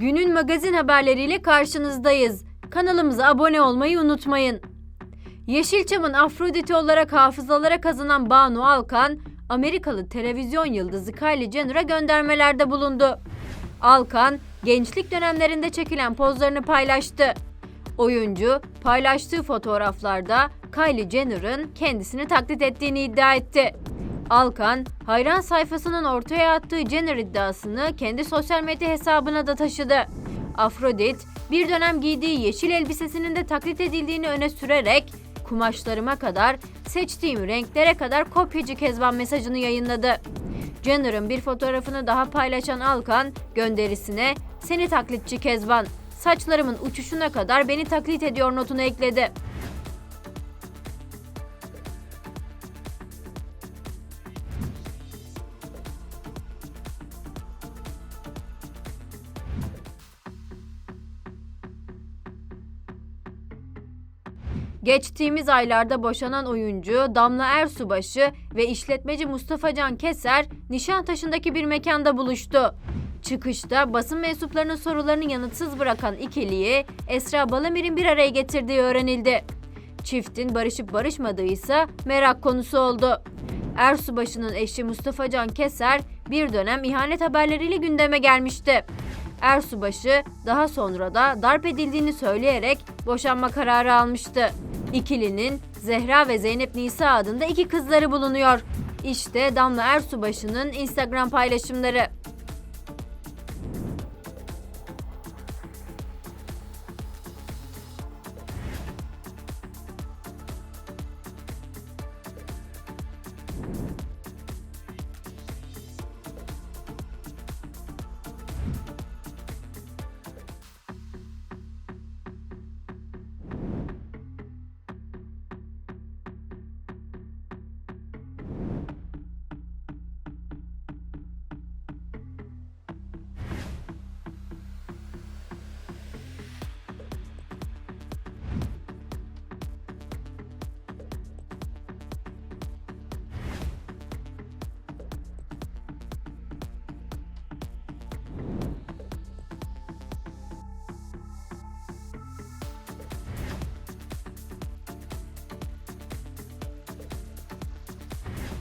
Günün magazin haberleriyle karşınızdayız. Kanalımıza abone olmayı unutmayın. Yeşilçam'ın Afroditi olarak hafızalara kazanan Banu Alkan, Amerikalı televizyon yıldızı Kylie Jenner'a göndermelerde bulundu. Alkan, gençlik dönemlerinde çekilen pozlarını paylaştı. Oyuncu, paylaştığı fotoğraflarda Kylie Jenner'ın kendisini taklit ettiğini iddia etti. Alkan, hayran sayfasının ortaya attığı Jenner iddiasını kendi sosyal medya hesabına da taşıdı. Afrodit, bir dönem giydiği yeşil elbisesinin de taklit edildiğini öne sürerek kumaşlarıma kadar, seçtiğim renklere kadar kopyacı Kezban mesajını yayınladı. Jenner'ın bir fotoğrafını daha paylaşan Alkan gönderisine "Seni taklitçi Kezban, saçlarımın uçuşuna kadar beni taklit ediyor" notunu ekledi. Geçtiğimiz aylarda boşanan oyuncu Damla Ersubaşı ve işletmeci Mustafa Can Keser Nişantaşı'ndaki bir mekanda buluştu. Çıkışta basın mensuplarının sorularını yanıtsız bırakan ikiliyi Esra Balamir'in bir araya getirdiği öğrenildi. Çiftin barışıp barışmadığı ise merak konusu oldu. Ersubaşı'nın eşi Mustafa Can Keser bir dönem ihanet haberleriyle gündeme gelmişti. Ersubaşı daha sonra da darp edildiğini söyleyerek boşanma kararı almıştı. İkilinin Zehra ve Zeynep Nisa adında iki kızları bulunuyor. İşte Damla Ersubaşı'nın Instagram paylaşımları.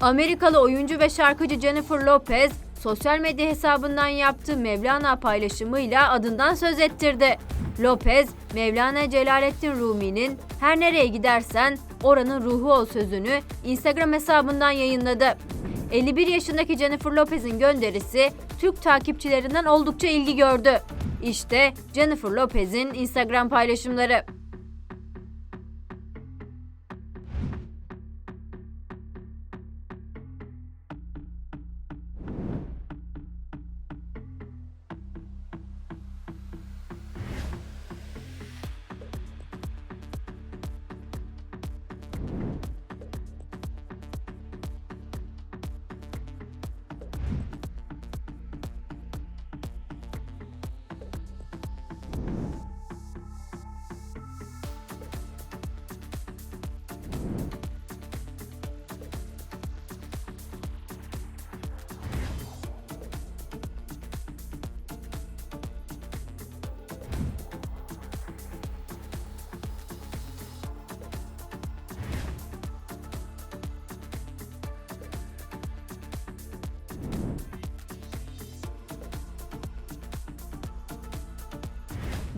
Amerikalı oyuncu ve şarkıcı Jennifer Lopez, sosyal medya hesabından yaptığı Mevlana paylaşımıyla adından söz ettirdi. Lopez, Mevlana Celaleddin Rumi'nin "Her nereye gidersen oranın ruhu ol" sözünü Instagram hesabından yayınladı. 51 yaşındaki Jennifer Lopez'in gönderisi Türk takipçilerinden oldukça ilgi gördü. İşte Jennifer Lopez'in Instagram paylaşımları.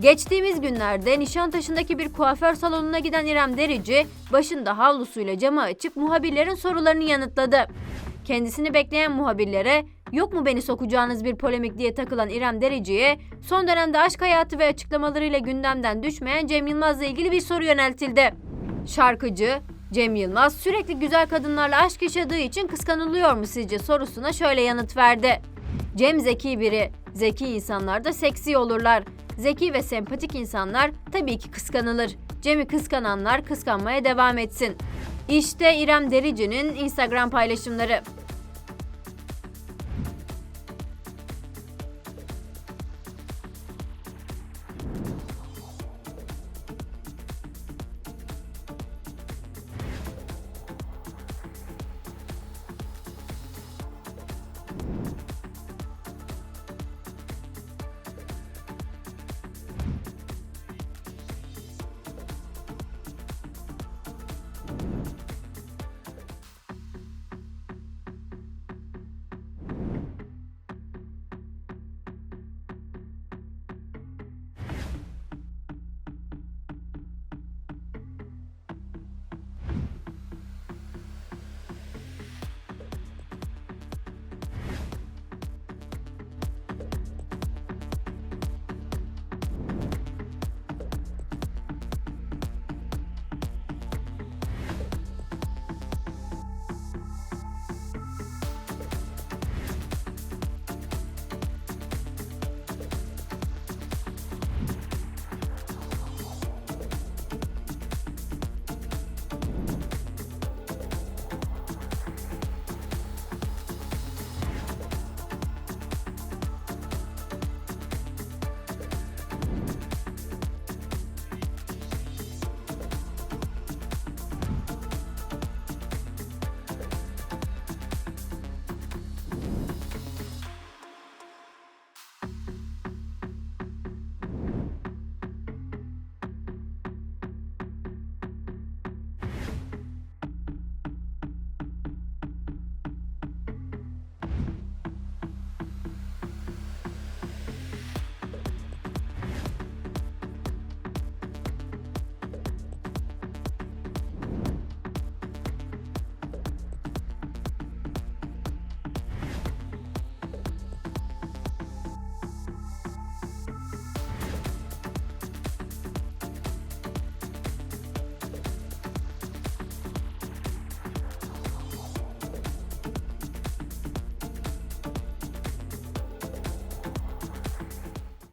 Geçtiğimiz günlerde Nişantaşı'ndaki bir kuaför salonuna giden İrem Derici, başında havlusuyla camı açıp muhabirlerin sorularını yanıtladı. Kendisini bekleyen muhabirlere yok mu beni sokacağınız bir polemik diye takılan İrem Derici'ye son dönemde aşk hayatı ve açıklamalarıyla gündemden düşmeyen Cem Yılmaz'la ilgili bir soru yöneltildi. Şarkıcı, Cem Yılmaz sürekli güzel kadınlarla aşk yaşadığı için kıskanılıyor mu sizce sorusuna şöyle yanıt verdi. Cem zeki biri. Zeki insanlar da seksi olurlar. Zeki ve sempatik insanlar tabii ki kıskanılır. Cem'i kıskananlar kıskanmaya devam etsin. İşte İrem Derici'nin Instagram paylaşımları.